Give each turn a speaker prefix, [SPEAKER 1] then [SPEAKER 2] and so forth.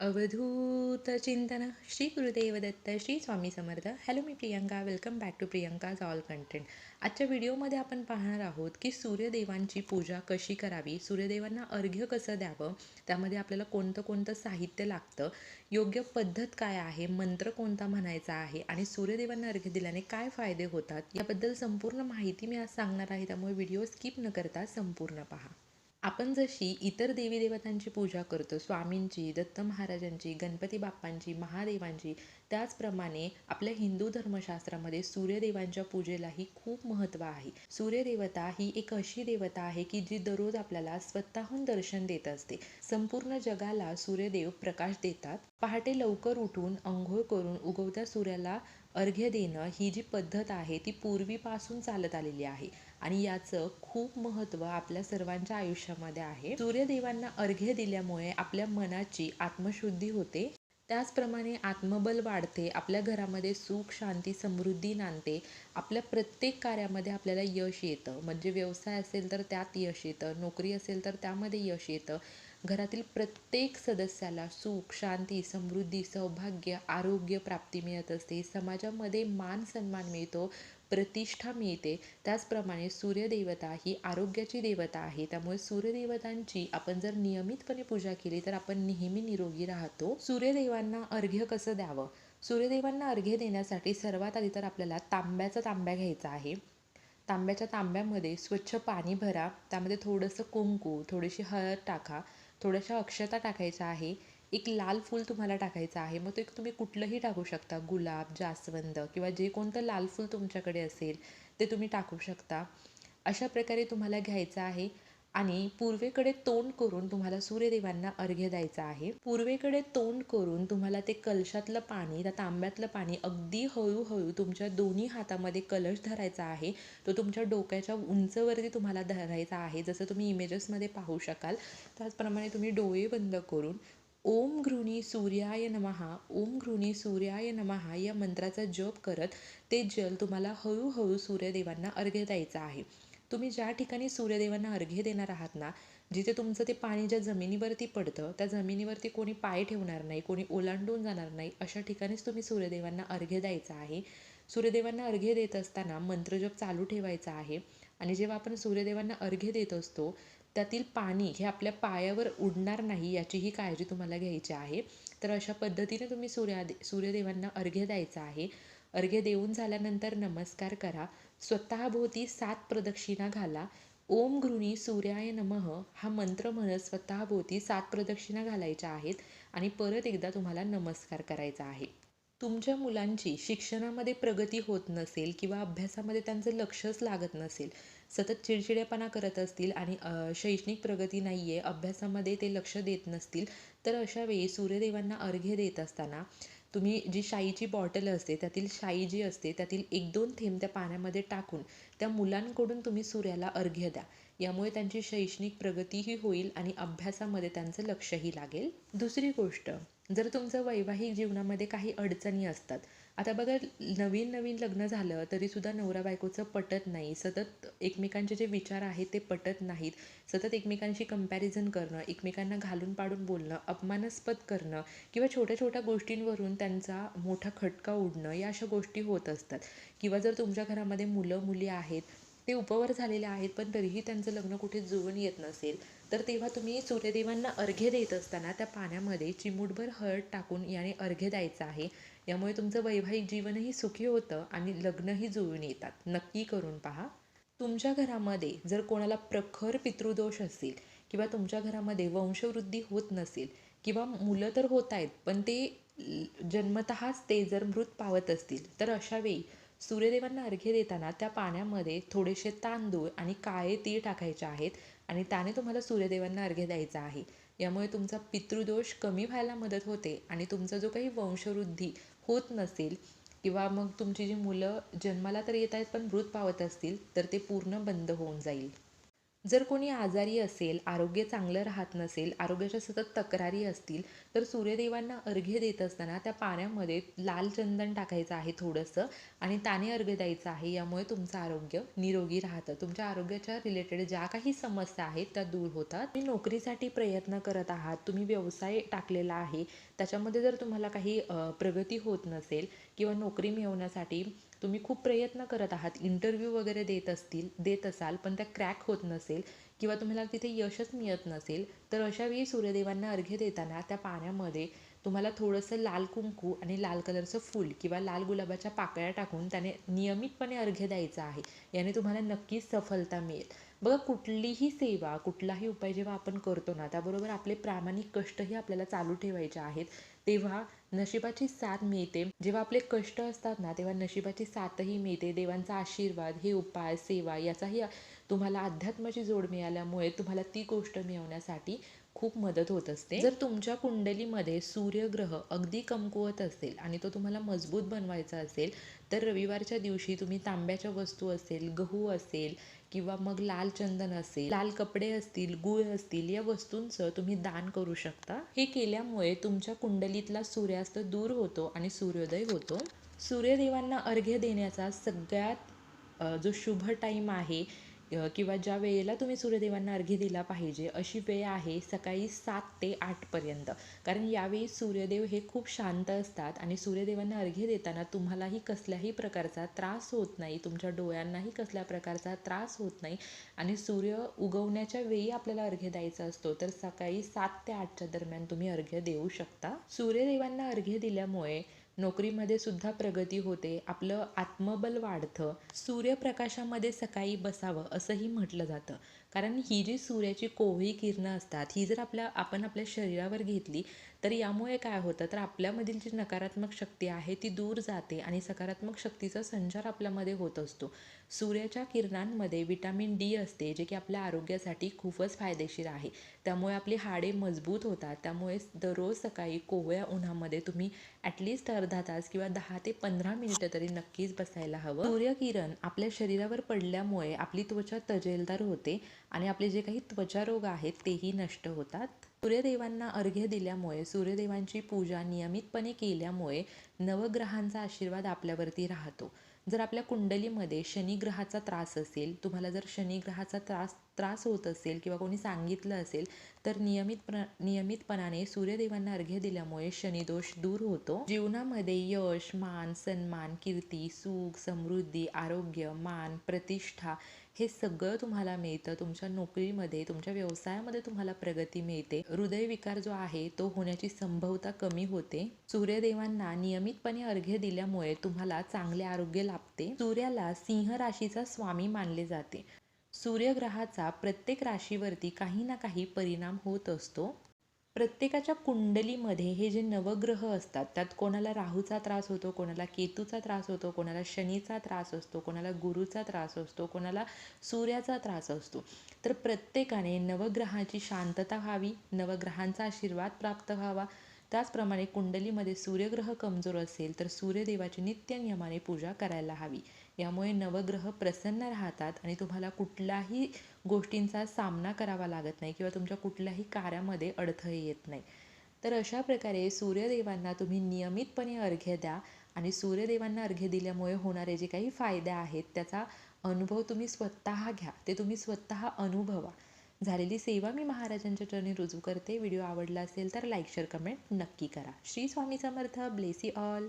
[SPEAKER 1] अवधूत चिंतन Shri Gurudev Datta Shri Swami Samarth. Hello me Priyanka welcome back to Priyanka's all content आजच्या व्हिडिओमध्ये आपण पाहणार आहोत की सूर्यदेवांची पूजा कशी करावी सूर्यदेवांना अर्घ्य कसं द्यावं त्यामध्ये आपल्याला कोणतं कोणतं साहित्य लागतं योग्य पद्धत काय आहे मंत्र कोणता म्हणायचा आहे आणि सूर्यदेवांना अर्घ्य दिल्याने काय फायदे होतात याबद्दल संपूर्ण माहिती मी आज सांगणार आहे त्यामुळे व्हिडिओ स्किप न करता संपूर्ण पहा. आपण जशी इतर देवी देवतांची पूजा करतो स्वामींची दत्त महाराजांची गणपती बाप्पांची महादेवांची त्याचप्रमाणे आपल्या हिंदू धर्मशास्त्रामध्ये सूर्यदेवांच्या पूजेलाही खूप महत्त्व आहे. सूर्यदेवता ही एक अशी देवता आहे की जी दररोज आपल्याला स्वतःहून दर्शन देत असते. संपूर्ण जगाला सूर्यदेव प्रकाश देतात. पहाटे लवकर उठून अंघोळ करून उगवत्या सूर्याला अर्घ्य देणं ही जी पद्धत आहे ती पूर्वीपासून चालत आलेली आहे. आणि याचं खूप महत्त्व आपल्या सर्वांच्या आयुष्यामध्ये आहे. सूर्यदेवांना अर्घ्य दिल्यामुळे आपल्या मनाची आत्मशुद्धी होते. त्याचप्रमाणे आत्मबल वाढते आपल्या घरामध्ये सुख शांती समृद्धी नांदते. आपल्या प्रत्येक कार्यामध्ये आपल्याला यश येतं. म्हणजे व्यवसाय असेल तर त्यात यश येतं नोकरी असेल तर त्यामध्ये यश येतं. घरातील प्रत्येक सदस्याला सुख शांती समृद्धी सौभाग्य आरोग्य प्राप्ती मिळत असते. समाजामध्ये मान सन्मान मिळतो प्रतिष्ठा मिळते. त्याचप्रमाणे सूर्यदेवता ही आरोग्याची देवता आहे. त्यामुळे सूर्यदेवतांची आपण जर नियमितपणे पूजा केली तर आपण नेहमी निरोगी राहतो. सूर्यदेवांना अर्घ्य कसं द्यावं? सूर्यदेवांना अर्घ्य देण्यासाठी सर्वात आधी तर आपल्याला तांब्याचा तांब्या घ्यायचा आहे. तांब्याच्या तांब्यामध्ये स्वच्छ पाणी भरा. त्यामध्ये थोडंसं कुंकू थोडीशी हळद टाका. थोड्याशा अक्षता टाकायच्या आहे. एक लाल फूल तुम्हाला टाकायचं आहे. मग ते तुम्ही कुठलंही टाकू शकता. गुलाब जास्वंद किंवा जे कोणतं लाल फूल तुमच्याकडे असेल ते तुम्ही टाकू शकता. अशा प्रकारे तुम्हाला घ्यायचं आहे. आणि पूर्वेकडे तोंड करून तुम्हाला सूर्यदेवांना अर्घ्य द्यायचं आहे. पूर्वेकडे तोंड करून तुम्हाला ते कलशातलं पाणी त्या तांब्यातलं पाणी अगदी हळूहळू तुमच्या दोन्ही हातामध्ये कलश धरायचा आहे. तो तुमच्या डोक्याच्या उंचवरती तुम्हाला धरायचा आहे. जसं तुम्ही इमेजेसमध्ये पाहू शकाल त्याचप्रमाणे तुम्ही डोळे बंद करून ओम घृणी सूर्याय नमहा ओम घृणी सूर्याय नमहा या मंत्राचा जप करत ते जल तुम्हाला हळूहळू सूर्यदेवांना अर्घ्य द्यायचं आहे. तुम्ही ज्या ठिकाणी सूर्यदेवांना अर्घ्य देणार आहात ना जिथे तुमचं ते पाणी ज्या जमिनीवरती पडतं त्या जमिनीवरती कोणी पाय ठेवणार नाही कोणी ओलांडून जाणार नाही अशा ठिकाणीच तुम्ही सूर्यदेवांना अर्घ्य द्यायचं आहे. सूर्यदेवांना अर्घ्य देत असताना मंत्रजप चालू ठेवायचा आहे आणि जेव्हा आपण सूर्यदेवांना अर्घ्य देत असतो त्यातील पाणी हे आपल्या पायावर उडणार नाही याचीही काळजी तुम्हाला घ्यायची आहे. तर अशा पद्धतीने तुम्ही सूर्या सूर्यदेवांना अर्घ्य द्यायचा आहे. अर्घ्य देऊन झाल्यानंतर नमस्कार करा. स्वतःभोवती सात प्रदक्षिणा घाला. ओम घृणी सूर्याय नमः. हा मंत्र म्हणत स्वतःभोवती सात प्रदक्षिणा घालायच्या आहेत आणि परत एकदा तुम्हाला नमस्कार करायचा आहे. तुमच्या मुलांची शिक्षणामध्ये प्रगती होत नसेल किंवा अभ्यासामध्ये त्यांचं लक्षच लागत नसेल सतत चिडचिडेपणा करत असतील आणि शैक्षणिक प्रगती नाही आहे अभ्यासामध्ये ते लक्ष देत नसतील तर अशा वेळी सूर्यदेवांना अर्घ्य देत असताना तुम्ही जी शाईची बॉटल असते त्यातील शाई जी असते त्यातील एक दोन थेंब त्या पाण्यामध्ये टाकून त्या मुलांकडून तुम्ही सूर्याला अर्घ्य द्या. यामुळे त्यांची शैक्षणिक प्रगतीही होईल आणि अभ्यासामध्ये त्यांचं लक्षही लागेल. दुसरी गोष्ट जर तुमचं वैवाहिक जीवनामध्ये काही अडचणी असतात आता बघा नवीन नवीन लग्न झालं तरीसुद्धा नवरा बायकोचं पटत नाही. सतत एकमेकांचे जे विचार आहेत ते पटत नाहीत. सतत एकमेकांशी कंपॅरिझन करणं एकमेकांना घालून पाडून बोलणं अपमानास्पद करणं किंवा छोट्या छोट्या गोष्टींवरून त्यांचा मोठा खटका उडणं या अशा गोष्टी होत असतात. किंवा जर तुमच्या घरामध्ये मुलं मुली आहेत ते उपवर झालेले आहेत पण तरीही त्यांचं लग्न कुठे जुळून येत नसेल तर तेव्हा तुम्ही सूर्यदेवांना अर्घ्य देत असताना त्या पाण्यामध्ये चिमूटभर हळद टाकून याने अर्घ्य द्यायचं आहे. यामुळे तुमचं वैवाहिक जीवनही सुखी होतं आणि लग्नही जुळून येतात. नक्की करून पहा. तुमच्या घरामध्ये जर कोणाला प्रखर पितृदोष असेल किंवा तुमच्या घरामध्ये वंशवृद्धी होत नसेल किंवा मुलं तर होत आहेत पण ते जन्मतःच ते जर मृत पावत असतील तर अशावेळी सूर्यदेवांना अर्घ्य देताना त्या पाण्यामध्ये थोडेसे तांदूळ आणि काळे तीळ टाकायचे आहेत आणि त्याने तुम्हाला सूर्यदेवांना अर्घ्य द्यायचा आहे. यामुळे तुमचा पितृदोष कमी व्हायला मदत होते आणि तुमचा जो काही वंशवृद्धी होत नसेल किंवा मग तुमची जी मुलं जन्माला तर येत आहेत पण मृत पावत असतील तर ते पूर्ण बंद होऊन जाईल. जर कोणी आजारी असेल आरोग्य चांगलं राहत नसेल आरोग्याच्या सतत तक्रारी असतील तर सूर्यदेवांना अर्घ्य देत असताना त्या पाण्यामध्ये लाल चंदन टाकायचं आहे थोडंसं आणि त्याने अर्घ्य द्यायचं आहे. यामुळे तुमचं आरोग्य निरोगी राहतं. तुमच्या आरोग्याच्या रिलेटेड ज्या काही समस्या आहेत त्या दूर होतात. तुम्ही नोकरीसाठी प्रयत्न करत आहात तुम्ही व्यवसाय टाकलेला आहे त्याच्यामध्ये जर तुम्हाला काही प्रगती होत नसेल किंवा नोकरी मिळवण्यासाठी तुम्ही खूप प्रयत्न करत आहात इंटरव्ह्यू वगैरे देत असतील देत असाल पण त्या क्रॅक होत नसेल किंवा तुम्हाला तिथे यशच मिळत नसेल तर अशावेळी सूर्यदेवांना अर्घ्य देताना त्या पाण्यामध्ये तुम्हाला थोडंसं लाल कुंकू आणि लाल कलरचं फूल किंवा लाल गुलाबाच्या पाकळ्या टाकून त्याने नियमितपणे अर्घ्य द्यायचा आहे. याने तुम्हाला नक्कीच सफलता मिळेल. बघा कुठलीही सेवा कुठलाही उपाय जेव्हा आपण करतो ना त्याबरोबर आपले प्रामाणिक कष्टही आपल्याला चालू ठेवायचे आहेत. तेव्हा नशिबाची साथ मिळते. जेव्हा आपले कष्ट असतात ना तेव्हा नशिबाची साथही मिळते. देवांचा आशीर्वाद हे उपाय सेवा याचाही तुम्हाला अध्यात्माची जोड मिळाल्यामुळे तुम्हाला ती गोष्ट मिळवण्यासाठी खूप मदत होत असते. जर तुमच्या कुंडलीमध्ये सूर्यग्रह अगदी कमकुवत असेल आणि तो तुम्हाला मजबूत बनवायचा असेल तर रविवारच्या दिवशी तुम्ही तांब्याच्या वस्तू असेल गहू असेल किंवा मग लाल चंदन असेल लाल कपडे असतील गुळ असतील या वस्तूंचं तुम्ही दान करू शकता. हे केल्यामुळे तुमच्या कुंडलीतला सूर्यास्त दूर होतो आणि सूर्योदय होतो. सूर्यदेवांना अर्घ्य देण्याचा सगळ्यात जो शुभ टाईम आहे किंवा ज्या वेळेला तुम्ही सूर्यदेवांना अर्घ्य दिला पाहिजे अशी वेळ आहे सकाळी सात ते आठपर्यंत कारण यावेळी सूर्यदेव हे खूप शांत असतात आणि सूर्यदेवांना अर्घ्य देताना तुम्हालाही कसल्याही प्रकारचा त्रास होत नाही तुमच्या डोळ्यांनाही कसल्या प्रकारचा त्रास होत नाही आणि सूर्य उगवण्याच्या वेळी आपल्याला अर्घ्य द्यायचा असतो तर सकाळी सात ते आठच्या दरम्यान तुम्ही अर्घ्य देऊ शकता. सूर्यदेवांना अर्घ्य दिल्यामुळे नोकरीमध्ये सुद्धा प्रगती होते आपलं आत्मबल वाढतं सूर्यप्रकाशामध्ये सकाळी बसावं असंही म्हटलं जातं. कारण ही जी सूर्याची कोवळी किरणं असतात ही जर आपल्या आपण आपल्या शरीरावर घेतली तर यामुळे काय होतं? तर आपल्यामधील जी नकारात्मक शक्ती आहे ती दूर जाते आणि सकारात्मक शक्तीचा संचार आपल्यामध्ये होत असतो. सूर्याच्या किरणांमध्ये विटॅमिन डी असते जे की आपल्या आरोग्यासाठी खूपच फायदेशीर आहे. त्यामुळे आपली हाडे मजबूत होतात त्यामुळे दररोज सकाळी कोवळ्या उन्हामध्ये तुम्ही ॲटलिस्ट अर्धा तास किंवा दहा ते पंधरा मिनिटं तरी नक्कीच बसायला हवं. सूर्यकिरण आपल्या शरीरावर पडल्यामुळे आपली त्वचा तजेलदार होते आणि आपले जे काही त्वचारोग आहेत तेही नष्ट होतात. सूर्यदेवांना अर्घ्य दिल्यामुळे सूर्यदेवांची पूजा नियमितपणे केल्यामुळे नवग्रहांचा आशीर्वाद आपल्यावरती राहतो. जर आपल्या कुंडलीमध्ये शनिग्रहाचा त्रास असेल तुम्हाला जर शनिग्रहाचा त्रास त्रास होत असेल किंवा कोणी सांगितलं असेल तर नियमित नियमितपणाने सूर्यदेवांना अर्घ्य दिल्यामुळे शनिदोष दूर होतो. जीवनामध्ये यश मान सन्मान कीर्ती सुख समृद्धी आरोग्य मान प्रतिष्ठा हे सगळं तुम्हाला मिळतं तुमच्या नोकरीमध्ये तुमच्या व्यवसायामध्ये तुम्हाला प्रगती मिळते. हृदयविकार जो आहे तो होण्याची संभवता कमी होते. सूर्यदेवांना नियमितपणे अर्घ्य दिल्यामुळे तुम्हाला चांगले आरोग्य लाभते. सूर्याला सिंह राशीचा स्वामी मानले जाते. सूर्यग्रहाचा प्रत्येक राशीवरती काही ना काही परिणाम होत असतो. प्रत्येकाच्या कुंडलीमध्ये हे जे नवग्रह असतात त्यात कोणाला राहूचा त्रास होतो कोणाला केतूचा त्रास होतो कोणाला शनीचा त्रास असतो कोणाला गुरुचा त्रास असतो कोणाला सूर्याचा त्रास असतो. तर प्रत्येकाने नवग्रहाची शांतता व्हावी नवग्रहांचा आशीर्वाद प्राप्त व्हावा. त्याचप्रमाणे कुंडलीमध्ये सूर्यग्रह कमजोर असेल तर सूर्यदेवाची नित्य नियमाने पूजा करायला हवी. यामुळे नवग्रह प्रसन्न राहतात आणि तुम्हाला कुठल्याही गोष्टींचा सामना करावा लागत नाही किंवा तुमच्या कुठल्याही कार्यामध्ये अडथळे येत नाही. तर अशा प्रकारे सूर्यदेवांना तुम्ही नियमितपणे अर्घ्य द्या आणि सूर्यदेवांना अर्घ्य दिल्यामुळे होणारे जे काही फायदे आहेत त्याचा अनुभव तुम्ही स्वतः घ्या ते तुम्ही स्वतः अनुभवा. झालेली सेवा मी महाराजांच्या चरणी रुजू करते. व्हिडिओ आवडला असेल तर लाईक शेअर कमेंट नक्की करा. श्री स्वामी समर्थ. Bless all.